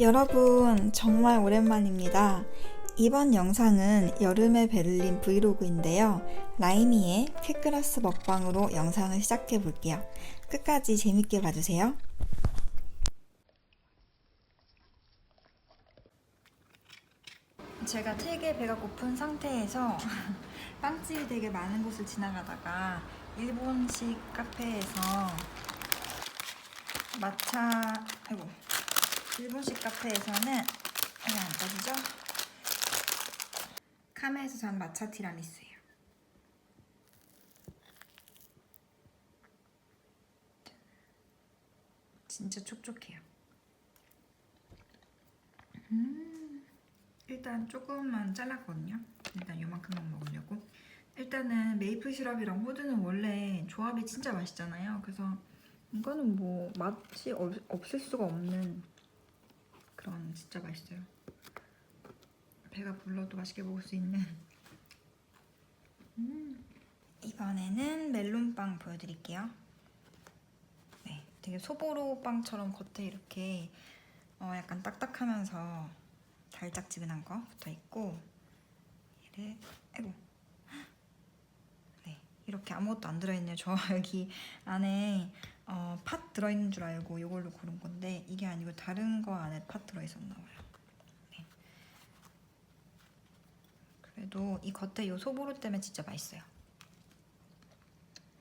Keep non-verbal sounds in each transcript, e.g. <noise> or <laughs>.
여러분, 정말 오랜만입니다. 이번 영상은 여름의 베를린 브이로그인데요. 라이미의 캣그라스 먹방으로 영상을 시작해 볼게요. 끝까지 재밌게 봐주세요. 제가 되게 배가 고픈 상태에서 <laughs> 빵집이 되게 많은 곳을 지나가다가 일본식 카페에서 마차, 아이고, 일본식 카페에서는 이게 안 빠지죠? 카메에서 산 마차 티라미수예요. 진짜 촉촉해요. 음, 일단 조금만 잘랐거든요. 일단 요만큼만 먹으려고. 일단은 메이플 시럽이랑 호두는 원래 조합이 진짜 맛있잖아요. 그래서 이거는 뭐 맛이 없, 없을 수가 없는 그런 진짜 맛있어요. 배가 불러도 맛있게 먹을 수 있는. 음. 이번에는 멜론빵 보여드릴게요. 네, 되게 소보로 빵처럼 겉에 이렇게 어, 약간 딱딱하면서 달짝지근한 거 붙어 있고 얘를 아이고 네 이렇게 아무것도 안 들어있네요. 저 <laughs> 여기 안에 어, 팥 들어있는 줄 알고 이걸로 고른 건데 이게 아니고 다른 거 안에 팥 들어있었나 봐요. 네. 그래도 이 겉에 이 소보로 때문에 진짜 맛있어요.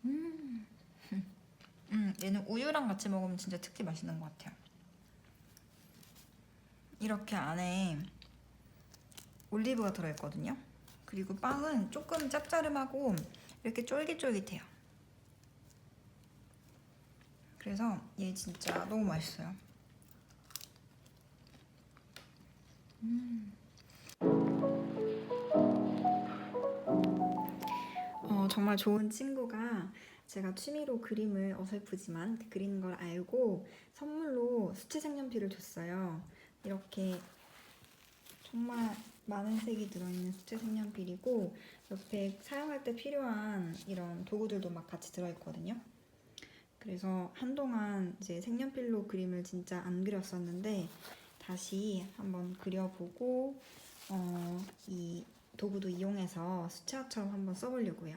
음, <laughs> 음, 얘는 우유랑 같이 먹으면 진짜 특히 맛있는 것 같아요. 이렇게 안에 올리브가 들어있거든요. 그리고 빵은 조금 짭짜름하고 이렇게 쫄깃쫄깃해요. 그래서 얘 진짜 너무 맛있어요. 음. 어, 정말 좋은 친구가 제가 취미로 그림을 어설프지만 그리는 걸 알고 선물로 수채 색연필을 줬어요. 이렇게 정말 많은 색이 들어있는 수채 색연필이고 옆에 사용할 때 필요한 이런 도구들도 막 같이 들어있거든요. 그래서 한동안 이제 색연필로 그림을 진짜 안 그렸었는데 다시 한번 그려보고 어, 이 도구도 이용해서 수채화처럼 한번 써보려고요.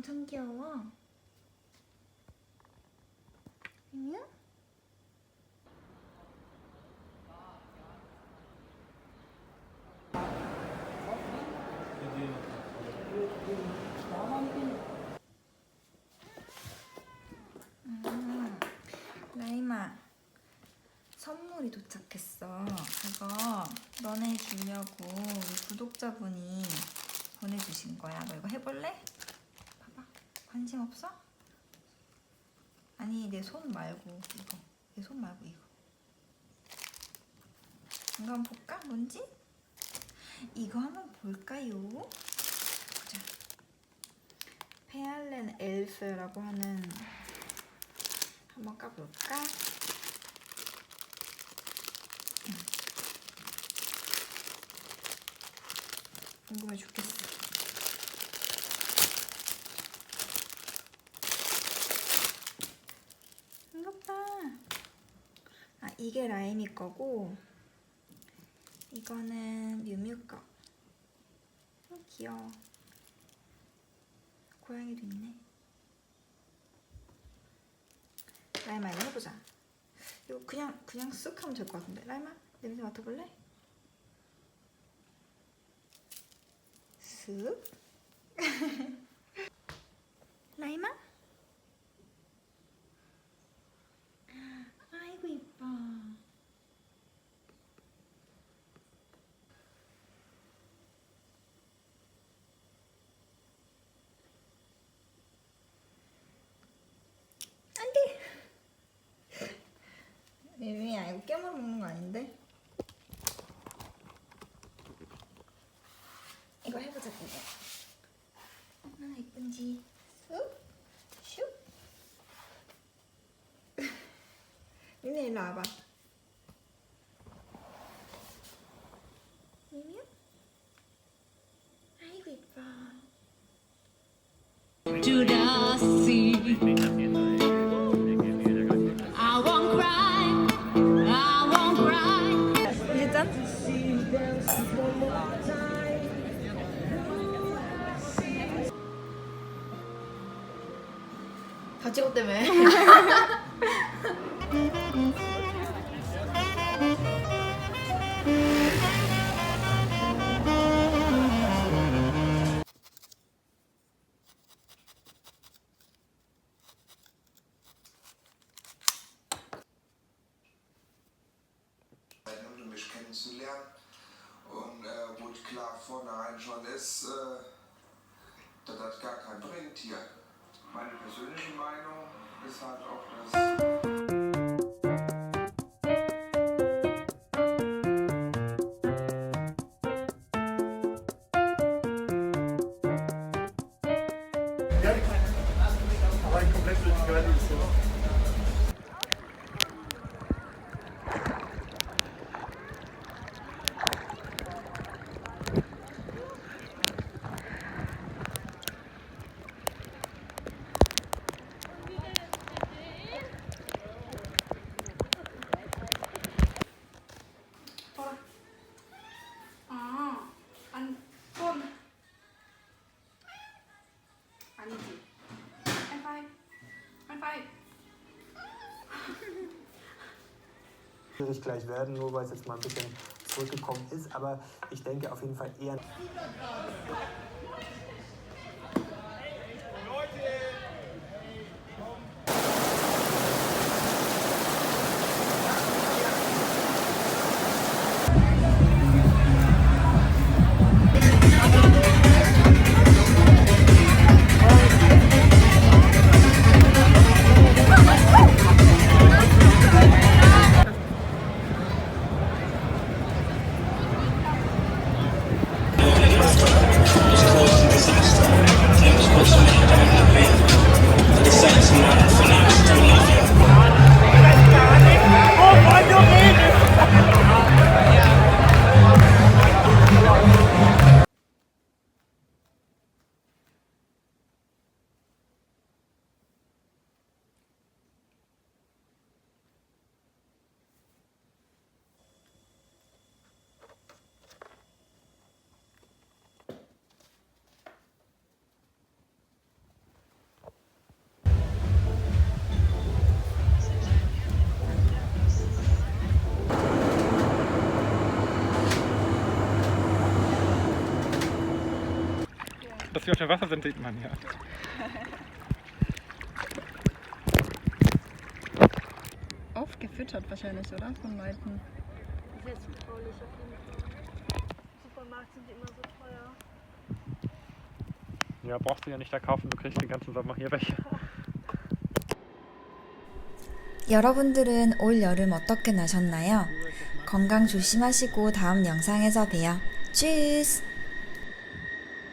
엄청 귀여워. 미미야? 음, 선물이 도착했어. 이거 너네 주려고 우리 구독자분이 보내주신 거야. 너 이거 해볼래? 관심 없어? 아니 내 손 말고 이거. 내 손 말고 이거. 이거 한번 볼까? 뭔지? 이거 한번 볼까요? 보자. 페알렌 엘스라고 하는 한번 까볼까? 궁금해 죽겠어. 이것 봐. 아, 이게 라임이 거고, 이거는 뮤뮤 거. 어, 귀여워. 고양이도 있네. 라임아, 이거 해보자. 이거 그냥, 그냥 쓱 하면 될 것 같은데. 라임아, 냄새 맡아볼래? 슥. <laughs> 라임아? 아이고 이뻐. 안돼. 미미야 이거 일로 와봐. 미미야? 아이고 이뻐. Should I see? I won't cry. I won't cry. 이제 짠. 다 찍었다며. ein Journalist, äh, dass das gar keinen bringt. Meine persönliche Meinung ist halt auch, dass. Mein komplett Geil ist so. Schwierig gleich werden, nur weil es jetzt mal ein bisschen zurückgekommen ist. Aber ich denke auf jeden Fall eher. Dass wir auf dem Wasser sind, sieht man ja. Aufgefüttert wahrscheinlich, oder? Von Weitem. Sehr zutraulich auf jeden Fall. Im Supermarkt sind die immer so teuer. Ja, brauchst du ja nicht da kaufen, du kriegst den ganzen Sommer hier welche. <laughs> 여러분들은 올 여름 어떻게 나셨나요? 건강 조심하시고 다음 영상에서 봬요. 츄스!